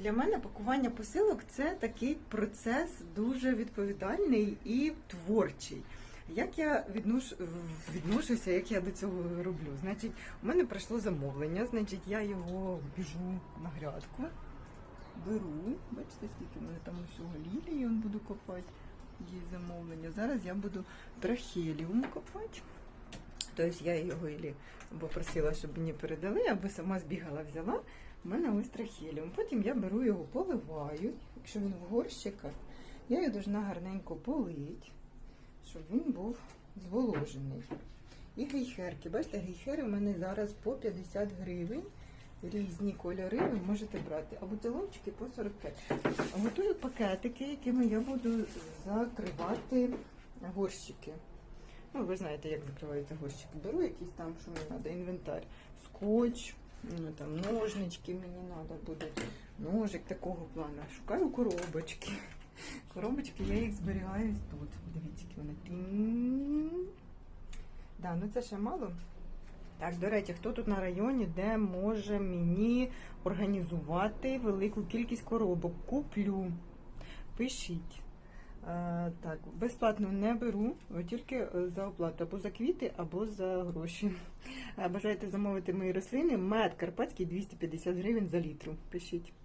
Для мене пакування посилок це такий процес дуже відповідальний і творчий. Як я віднош... відношуся, як я до цього роблю? Значить, у мене прийшло замовлення, значить, я його біжу на грядку, беру. Бачите, скільки в мене там усього лілії, буду копати. Є замовлення. Зараз я буду трахеліум копати. Тобто я його ілі або щоб мені передали, або сама збігала, взяла. У мене ось трахеліум. Потім я беру його, поливаю. Якщо він в горщиках, я його должна гарненько полити, щоб він був зволожений. І гейхерки. Бачите, гейхери у мене зараз по 50 гривень. Різні кольори ви можете брати. А бутилончики по 45. Готую пакетики, якими я буду закривати горщики. Ну, ви знаєте, як закриваються горщики. Беру якісь там, що мені треба, інвентар, скотч, ну, там, ножнички мені треба будуть, ножик такого плану. Шукаю коробочки. Коробочки я їх зберігаю тут. Дивіться, які вони. Да, ну це ще мало. Так, до речі, хто тут на районі, де може мені організувати велику кількість коробок? Куплю. Пишіть. Е, так, безплатно не беру, тільки е, за оплату або за квіти, або за гроші. Е, Бажаєте замовити мої рослини? Мед карпатський 250 гривень за літру. Пишіть.